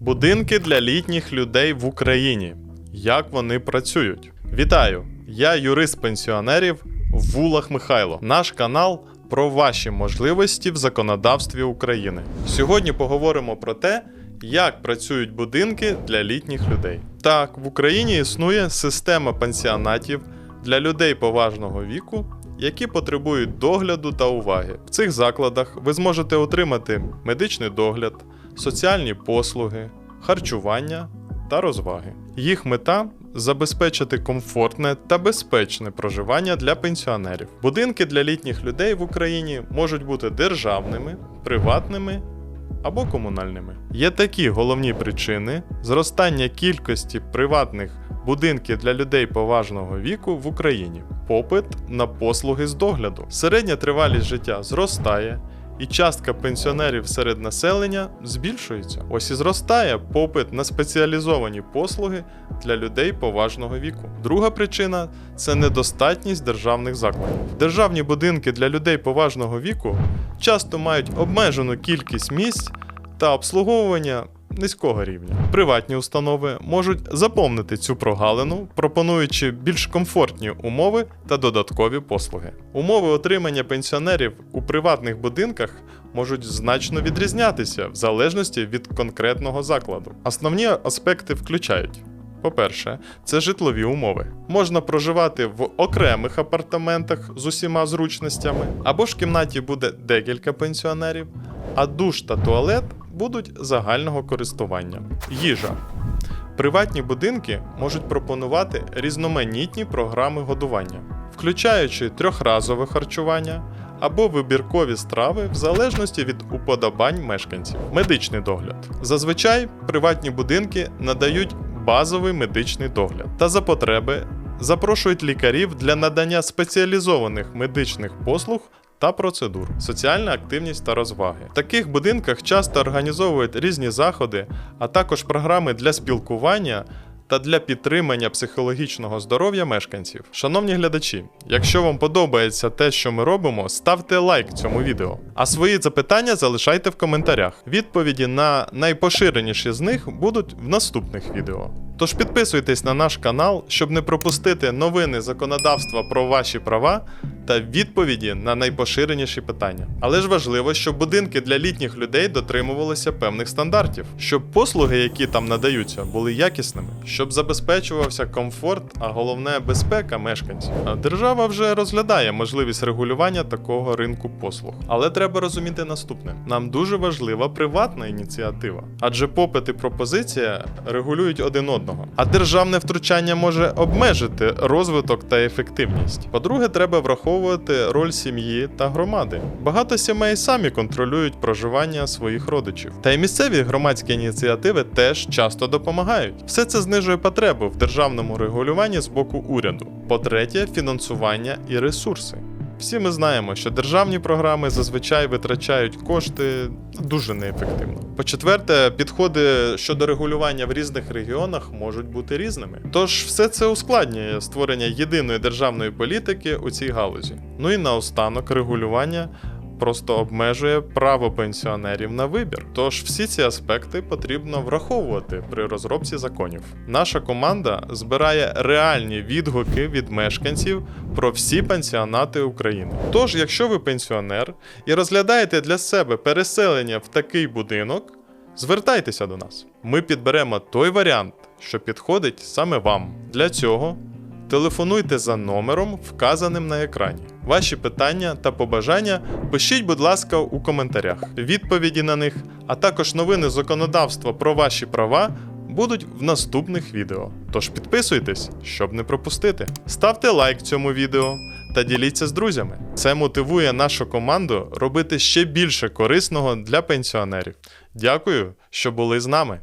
Будинки для літніх людей в Україні. Як вони працюють? Вітаю! Я юрист пенсіонерів Вулах Михайло. Наш канал про ваші можливості в законодавстві України. Сьогодні поговоримо про те, як працюють будинки для літніх людей. Так, в Україні існує система пансіонатів для людей поважного віку, які потребують догляду та уваги. В цих закладах ви зможете отримати медичний догляд, соціальні послуги, харчування та розваги. Їх мета забезпечити комфортне та безпечне проживання для пенсіонерів. Будинки для літніх людей в Україні можуть бути державними, приватними або комунальними. Є такі головні причини зростання кількості приватних будинків для людей поважного віку в Україні. Попит на послуги з догляду. Середня тривалість життя зростає. І частка пенсіонерів серед населення збільшується. Ось і зростає попит на спеціалізовані послуги для людей поважного віку. Друга причина це недостатність державних закладів. Державні будинки для людей поважного віку часто мають обмежену кількість місць та обслуговування низького рівня. Приватні установи можуть заповнити цю прогалину, пропонуючи більш комфортні умови та додаткові послуги. Умови отримання пенсіонерів у приватних будинках можуть значно відрізнятися в залежності від конкретного закладу. Основні аспекти включають. По-перше, це житлові умови. Можна проживати в окремих апартаментах з усіма зручностями, або ж в кімнаті буде декілька пенсіонерів, а душ та туалет будуть загального користування. Їжа. Приватні будинки можуть пропонувати різноманітні програми годування, включаючи трьохразове харчування або вибіркові страви в залежності від уподобань мешканців. Медичний догляд. Зазвичай приватні будинки надають базовий медичний догляд та за потреби запрошують лікарів для надання спеціалізованих медичних послуг та процедур, соціальна активність та розваги. В таких будинках часто організовують різні заходи, а також програми для спілкування. Та для підтримання психологічного здоров'я мешканців. Шановні глядачі, якщо вам подобається те, що ми робимо, ставте лайк цьому відео. А свої запитання залишайте в коментарях. Відповіді на найпоширеніші з них будуть в наступних відео. Тож підписуйтесь на наш канал, щоб не пропустити новини законодавства про ваші права та відповіді на найпоширеніші питання. Але ж важливо, щоб будинки для літніх людей дотримувалися певних стандартів, щоб послуги, які там надаються, були якісними, щоб забезпечувався комфорт, а головне безпека мешканців. Держава вже розглядає можливість регулювання такого ринку послуг. Але треба розуміти наступне: нам дуже важлива приватна ініціатива, адже попит і пропозиція регулюють один одного. А державне втручання може обмежити розвиток та ефективність. По-друге, треба враховувати роль сім'ї та громади. Багато сімей самі контролюють проживання своїх родичів. Та й місцеві громадські ініціативи теж часто допомагають. Все це знижує потребу в державному регулюванні з боку уряду. По-третє, фінансування і ресурси. Всі ми знаємо, що державні програми зазвичай витрачають кошти дуже неефективно. По-четверте, підходи щодо регулювання в різних регіонах можуть бути різними. Тож все це ускладнює створення єдиної державної політики у цій галузі. Ну і наостанок регулювання просто обмежує право пенсіонерів на вибір. Тож всі ці аспекти потрібно враховувати при розробці законів. Наша команда збирає реальні відгуки від мешканців про всі пенсіонати України. Тож, якщо ви пенсіонер і розглядаєте для себе переселення в такий будинок, звертайтеся до нас. Ми підберемо той варіант, що підходить саме вам. Для цього телефонуйте за номером, вказаним на екрані. Ваші питання та побажання пишіть, будь ласка, у коментарях. Відповіді на них, а також новини законодавства про ваші права будуть в наступних відео. Тож підписуйтесь, щоб не пропустити. Ставте лайк цьому відео та діліться з друзями. Це мотивує нашу команду робити ще більше корисного для пенсіонерів. Дякую, що були з нами.